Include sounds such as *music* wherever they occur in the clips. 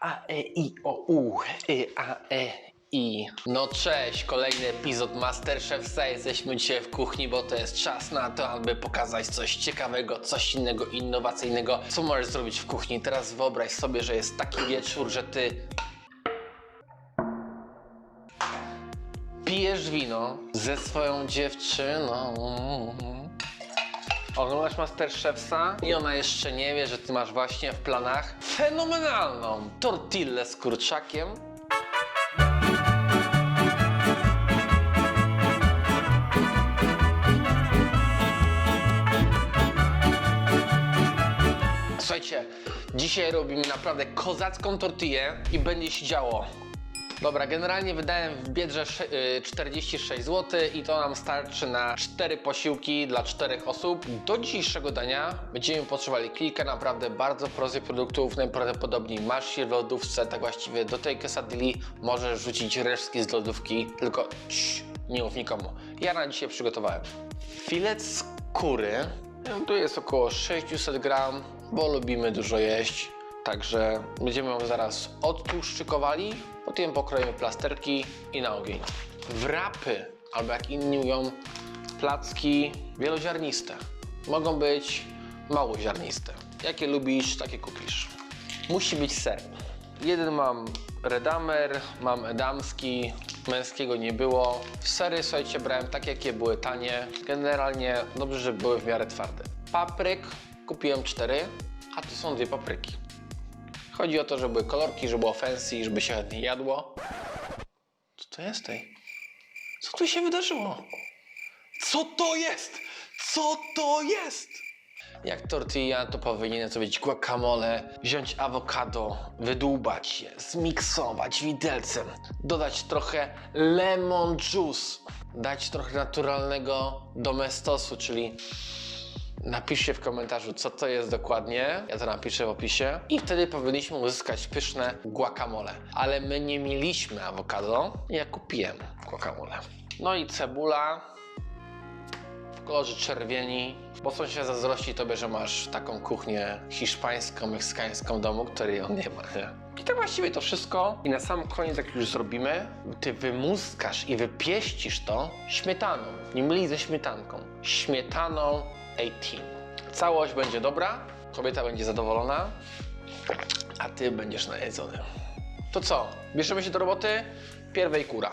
A, E, I, O, U, Y, A, E, I. No cześć, kolejny epizod Masterchefsa. Jesteśmy dzisiaj w kuchni, bo to jest czas na to, aby pokazać coś ciekawego, coś innego, innowacyjnego, co możesz zrobić w kuchni. Teraz wyobraź sobie, że jest taki wieczór, że ty pijesz wino ze swoją dziewczyną. Oglądasz Masterchefsa i ona jeszcze nie wie, że ty masz właśnie w planach fenomenalną tortillę z kurczakiem. Słuchajcie, dzisiaj robimy naprawdę kozacką tortillę i będzie się działo. Dobra, generalnie wydałem w biedrze sze- y, 46 zł i to nam starczy na 4 posiłki dla 4 osób. Do dzisiejszego dania będziemy potrzebowali kilka naprawdę bardzo prostych produktów. Najprawdopodobniej masz je w lodówce, tak właściwie do tej quesadilli możesz rzucić resztki z lodówki, tylko cii, nie mów nikomu. Ja na dzisiaj przygotowałem filet skóry. Tu jest około 600 gram, bo lubimy dużo jeść. Także będziemy ją zaraz odtłuszczykowali, potem pokroimy plasterki i na ogień. Wrapy, albo jak inni mówią, placki wieloziarniste. Mogą być małoziarniste. Jakie lubisz, takie kupisz. Musi być ser. Jeden mam Redamer, mam Edamski, męskiego nie było. Sery, słuchajcie, brałem takie, jakie były tanie. Generalnie dobrze, że były w miarę twarde. Papryk kupiłem cztery, a tu są dwie papryki. Chodzi o to, żeby były kolorki, żeby było fancy, żeby się ładnie jadło. Co to jest tej? Co tu się wydarzyło? Co to jest? Co to jest? Jak tortilla, to powinien zrobić guacamole, wziąć awokado, wydłubać je, zmiksować widelcem, dodać trochę lemon juice, dać trochę naturalnego domestosu, czyli Napiszcie w komentarzu, co to jest dokładnie. Ja to napiszę w opisie. I wtedy powinniśmy uzyskać pyszne guacamole. Ale my nie mieliśmy awokado. Ja kupiłem guacamole. No i cebula w kolorze czerwieni. Bo sąsiad zazdrości tobie, że masz taką kuchnię hiszpańską, meksykańską domu, której on nie ma. I to właściwie to wszystko. I na sam koniec, jak już zrobimy, ty wymuskasz i wypieścisz to śmietaną. Nie myli ze śmietanką. Śmietaną 18. Całość będzie dobra, kobieta będzie zadowolona, a ty będziesz najedzony. To co? Bierzemy się do roboty? Pierwej kura.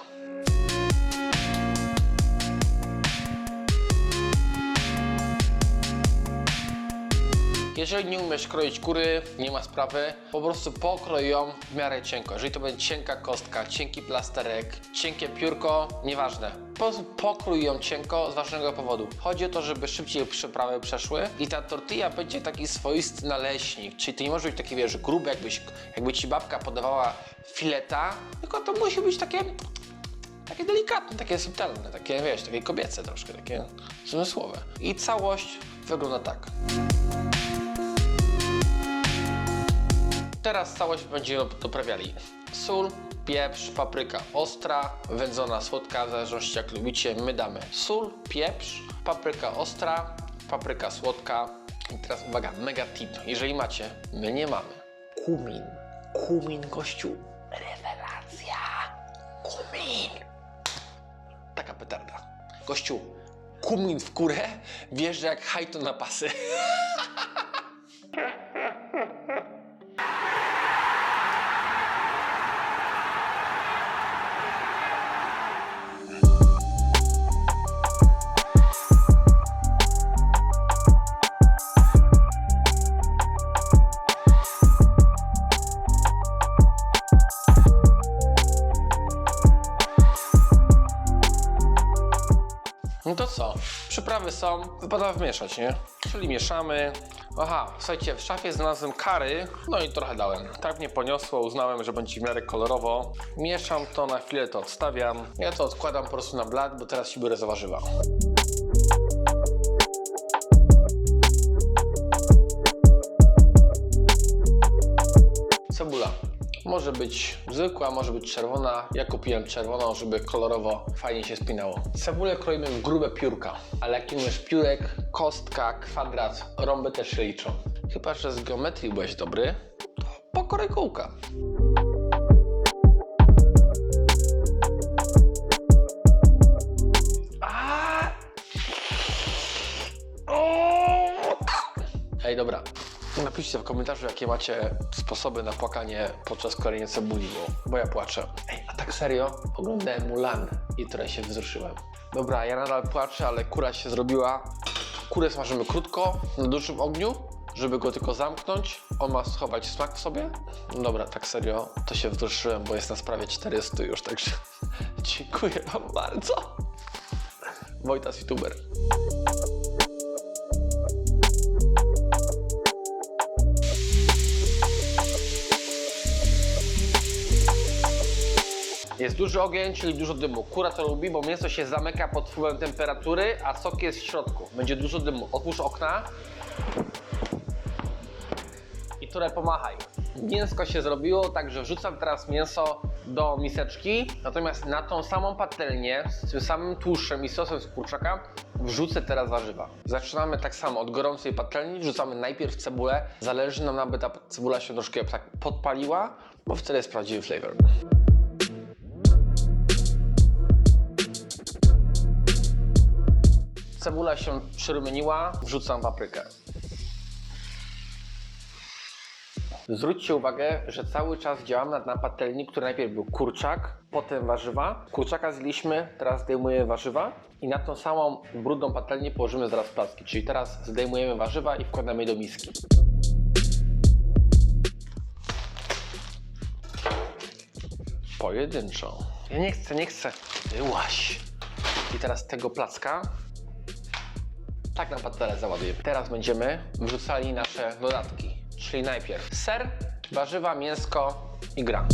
Jeżeli nie umiesz kroić kury, nie ma sprawy, po prostu pokroj ją w miarę cienko. Jeżeli to będzie cienka kostka, cienki plasterek, cienkie piórko, nieważne. Po prostu pokrój ją cienko z ważnego powodu. Chodzi o to, żeby szybciej przyprawy przeszły i ta tortilla będzie taki swoisty naleśnik. Czyli to nie może być takie, wiesz, grube, jakbyś, jakby ci babka podawała fileta, tylko to musi być takie takie delikatne, takie subtelne, takie wiesz, takie kobiece troszkę, takie zmysłowe. I całość wygląda tak. Teraz całość będziemy doprawiali. Sól, pieprz, papryka ostra, wędzona słodka, w zależności jak lubicie. My damy sól, pieprz, papryka ostra, papryka słodka. I teraz uwaga, mega tip. Jeżeli macie, my nie mamy. Kumin. Kumin, gościu. Rewelacja. Kumin. Taka petarda. Gościu, kumin w kurę wjeżdża jak hajto na pasy. *laughs* Przyprawy są, wypada wmieszać, nie? Czyli mieszamy. Aha, słuchajcie, w szafie znalazłem kary, no i trochę dałem. Tak mnie poniosło, uznałem, że będzie w miarę kolorowo. Mieszam to, na chwilę to odstawiam. Ja to odkładam po prostu na blat, bo teraz się biorę za warzywa. Może być zwykła, może być czerwona. Ja kupiłem czerwoną, żeby kolorowo fajnie się spinało. Cebulę kroimy w grube piórka, ale jak masz piórek, kostka, kwadrat, rąby też się liczą. Chyba, że z geometrii byłeś dobry, to pokoraj kółka. Ej, dobra. Napiszcie w komentarzu, jakie macie sposoby na płakanie podczas kolejnej cebuli, bo, ja płaczę. Ej, a tak serio? Oglądałem Mulan i trochę się wzruszyłem. Dobra, ja nadal płaczę, ale kura się zrobiła. Kurę smażymy krótko, na dużym ogniu, żeby go tylko zamknąć. On ma schować smak w sobie. No Dobra, tak serio, to się wzruszyłem, bo jest na sprawie 400 już, także *laughs* dziękuję Wam bardzo. Wojtas YouTuber. Jest duży ogień, czyli dużo dymu. Kura to lubi, bo mięso się zamyka pod wpływem temperatury, a sok jest w środku. Będzie dużo dymu. Otwórz okna i turę pomachaj. Mięsko się zrobiło, także wrzucam teraz mięso do miseczki, natomiast na tą samą patelnię z tym samym tłuszczem i sosem z kurczaka wrzucę teraz warzywa. Zaczynamy tak samo od gorącej patelni, wrzucamy najpierw cebulę. Zależy nam, aby ta cebula się troszkę tak podpaliła, bo wtedy jest prawdziwy flavor. Cebula się przyrumieniła, wrzucam paprykę. Zwróćcie uwagę, że cały czas działam na, na patelni, który najpierw był kurczak, potem warzywa. Kurczaka zjedliśmy, teraz zdejmujemy warzywa i na tą samą brudną patelnię położymy zaraz placki. Czyli teraz zdejmujemy warzywa i wkładamy je do miski. Pojedynczo. Ja nie chcę, nie chcę. Wyłaś. I teraz tego placka tak na patelę załadujemy. Teraz będziemy wrzucali nasze dodatki, czyli najpierw ser, warzywa, mięsko i gra.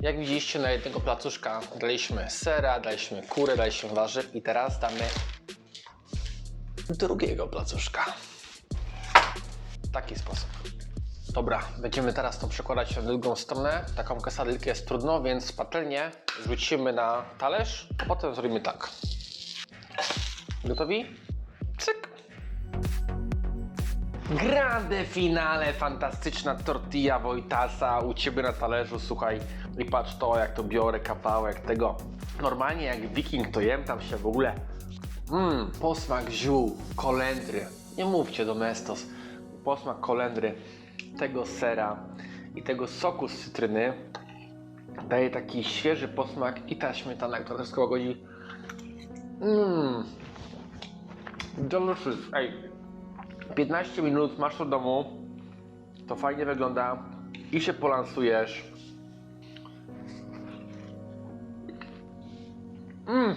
Jak widzieliście na jednego placuszka daliśmy sera, daliśmy kurę, daliśmy warzyw i teraz damy drugiego placuszka. Taki sposób. Dobra, będziemy teraz to przekładać na drugą stronę. Taką kasadylkę jest trudno, więc patelnię rzucimy na talerz, a potem zrobimy tak. Gotowi? Cyk! Grande finale, fantastyczna tortilla Wojtasa u Ciebie na talerzu, słuchaj. I patrz to, jak to biorę kawałek tego. Normalnie jak wiking to jem tam się w ogóle. Mmm, posmak ziół, kolendry. Nie mówcie domestos. Posmak kolendry, tego sera i tego soku z cytryny daje taki świeży posmak i ta śmietana, która też łagodzi. Mmm. Delicious. Ej, 15 minut masz w domu, to fajnie wygląda i się polansujesz. Mmm.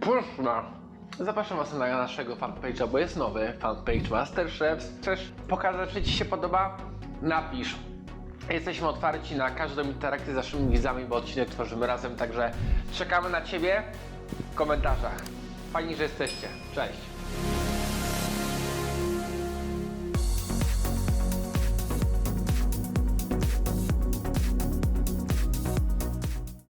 Pyszna. Zapraszam Was na naszego fanpage'a, bo jest nowy fanpage Masterchef. Chcesz pokazać, czy Ci się podoba? Napisz. Jesteśmy otwarci na każdą interakcję z naszymi widzami, bo odcinek tworzymy razem, także czekamy na Ciebie w komentarzach. Fajnie, że jesteście. Cześć.